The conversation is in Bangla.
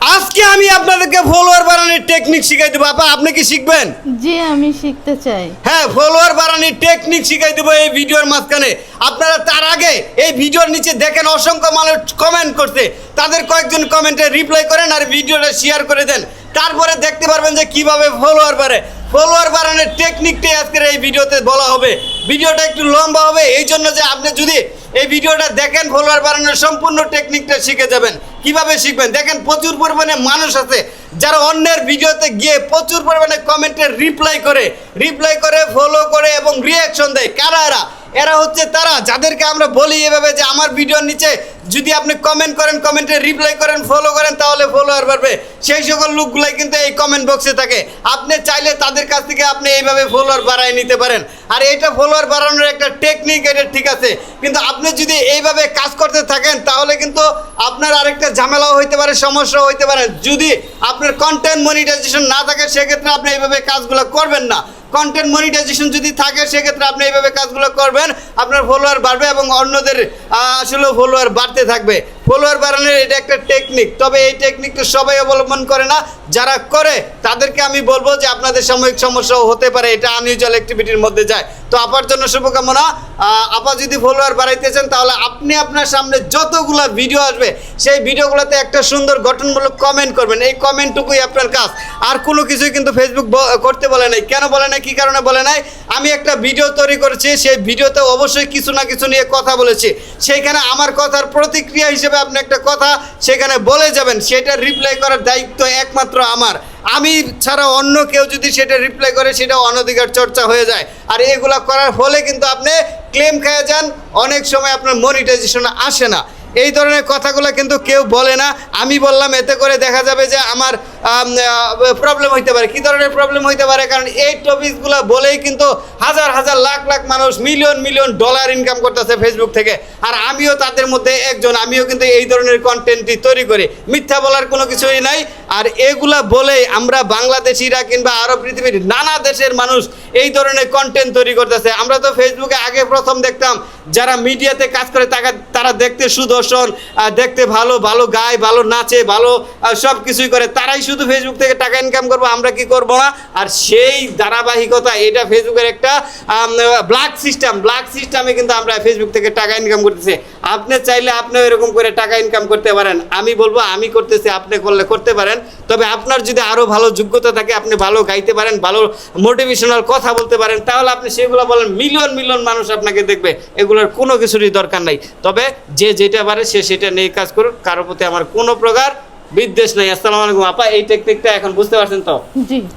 আজকে আমি আপনাদেরকে ফলোয়ার বাড়ানোর টেকনিক শিখাই দেবো। আপা আপনি কি শিখবেন? জি আমি শিখতে চাই। হ্যাঁ ফলোয়ার বাড়ানোর টেকনিক শিখাই দেবো এই ভিডিওর মাঝখানে। আপনারা তার আগে এই ভিডিওর নিচে দেখেন অসংখ্য মানুষ কমেন্ট করছে। তাদের কয়েকজন কমেন্টে রিপ্লাই করেন আর ভিডিওটা শেয়ার করে দেন। তারপরে দেখতে পারবেন যে কীভাবে ফলোয়ার বাড়ে। ফলোয়ার বাড়ানোর টেকনিকটাই আজকের এই ভিডিওতে বলা হবে। ভিডিওটা একটু লম্বা হবে এই জন্য যে আপনি যদি এই ভিডিওটা দেখেন ফলোয়ার বাড়ানোর সম্পূর্ণ টেকনিকটা শিখে যাবেন। কীভাবে শিখবেন? দেখেন প্রচুর পরিমাণে মানুষ আছে, যারা অন্যের ভিডিওতে গিয়ে প্রচুর পরিমাণে কমেন্টে রিপ্লাই করে রিপ্লাই করে ফলো করে এবং রিয়াকশন দেয়। কারা এরা হচ্ছে তারা, যাদেরকে আমরা বলি এভাবে যে আমার ভিডিওর নিচে যদি আপনি কমেন্ট করেন কমেন্টে রিপ্লাই করেন ফলো করেন, তাহলে ফলোয়ার বাড়বে। সেই সকল লোকগুলাই কিন্তু এই কমেন্ট বক্সে থাকে। আপনি চাইলে তাদের কাছ থেকে আপনি এইভাবে ফলোয়ার বাড়ায় নিতে পারেন। আর এটা ফলোয়ার বাড়ানোর একটা টেকনিক এটা ঠিক আছে। কিন্তু আপনি যদি এইভাবে কাজ করতে থাকেন, তাহলে কিন্তু আপনার আরেকটা ঝামেলাও হইতে পারে সমস্যা হইতে পারে। যদি আপনার কন্টেন্ট মনিটাইজেশন না থাকে, সেক্ষেত্রে আপনি এইভাবে কাজগুলো করবেন না। কন্টেন্ট মনিটাইজেশন যদি থাকে, সেক্ষেত্রে আপনি এইভাবে কাজগুলো করবেন। আপনার ফলোয়ার বাড়বে এবং অন্যদের আসলেও ফলোয়ার বাড়তে থাকবে। ফলোয়ার বাড়ানোর এটা একটা টেকনিক তবে এই টেকনিকটা সবাই অবলম্বন করে না। যারা করে, তাদেরকে আমি বলব যে আপনাদের সাময়িক সমস্যাও হতে পারে, এটা আনইউজুয়াল অ্যাক্টিভিটির মধ্যে যায়। তো আপার জন্য শুভকামনা। আপা যদি ফলোয়ার বাড়াইতেছেন তাহলে আপনি আপনার সামনে যতগুলো ভিডিও আসবে সেই ভিডিওগুলোতে একটা সুন্দর গঠনমূলক কমেন্ট করবেন। এই কমেন্টটুকুই আপনার কাজ। আর কোনো কিছুই কিন্তু ফেসবুক করতে বলে নাই। কেন বলে নাই? কী কারণে বলে নাই? আমি একটা ভিডিও তৈরি করেছি। সেই ভিডিওতে অবশ্যই কিছু না কিছু নিয়ে কথা বলেছি। সেইখানে আমার কথার প্রতিক্রিয়া হিসেবে আপনি একটা কথা সেখানে বলে যাবেন। সেটা রিপ্লাই করার দায়িত্ব একমাত্র আমার। আমি ছাড়া অন্য কেউ যদি সেটা রিপ্লাই করে, সেটা অনধিকার চর্চা হয়ে যায়। আর এগুলা করার ফলে কিন্তু আপনি ক্লেম খেয়ে যান। অনেক সময় আপনার মনিটাইজেশন আসে না। এই ধরনের কথাগুলো কিন্তু কেউ বলে না। আমি বললাম, এতে করে দেখা যাবে যে আমার প্রবলেম হইতে পারে। কী ধরনের প্রবলেম হইতে পারে? কারণ এই টপিকগুলো বলেই কিন্তু হাজার হাজার লাখ লাখ মানুষ মিলিয়ন মিলিয়ন ডলার ইনকাম করতেছে ফেসবুক থেকে। আর আমিও তাদের মধ্যে একজন, আমিও কিন্তু এই ধরনের কন্টেন্টটি তৈরি করি। মিথ্যা বলার কোনো কিছুই নাই। আর এগুলা বলেই আমরা বাংলাদেশিরা কিংবা আরও পৃথিবীর নানা দেশের মানুষ এই ধরনের কন্টেন্ট তৈরি করতেছে। আমরা তো ফেসবুকে আগে প্রথম দেখতাম, যারা মিডিয়াতে কাজ করে তাকে, তারা দেখতে সুদর্শন দেখতে ভালো ভালো গায়, ভালো নাচে, ভালো সব কিছুই করে। তারাই শুধু ফেসবুক থেকে টাকা ইনকাম করব, আমরা কি করব না? আর সেই ধারাবাহিকতা, এটা ফেসবুকের একটা ব্ল্যাক সিস্টেম ব্ল্যাক সিস্টেমে কিন্তু আমরা ফেসবুক থেকে টাকা ইনকাম করতেছি। আপনি চাইলে আপনিও এরকম করে টাকা ইনকাম করতে পারেন। আমি বলব, আমি করতেছি, আপনি করলে করতে পারেন। তবে আপনার যদি আরও ভালো যোগ্যতা থাকে, আপনি ভালো গাইতে পারেন, ভালো মোটিভেশনাল কথা বলতে পারেন, তাহলে আপনি সেগুলো বলেন মিলিয়ন মিলিয়ন মানুষ আপনাকে দেখবে। এগুলোর কোনো কিছুরই দরকার নাই। তবে যে যেটা পারে, সে সেটা নিয়ে কাজ করুক। কারোর প্রতি আমার কোনো প্রকার বিদ্বেষ নাই আসসালামু আলাইকুম। আপা এই টেকনিকটা এখন বুঝতে পারছেন তো? জি।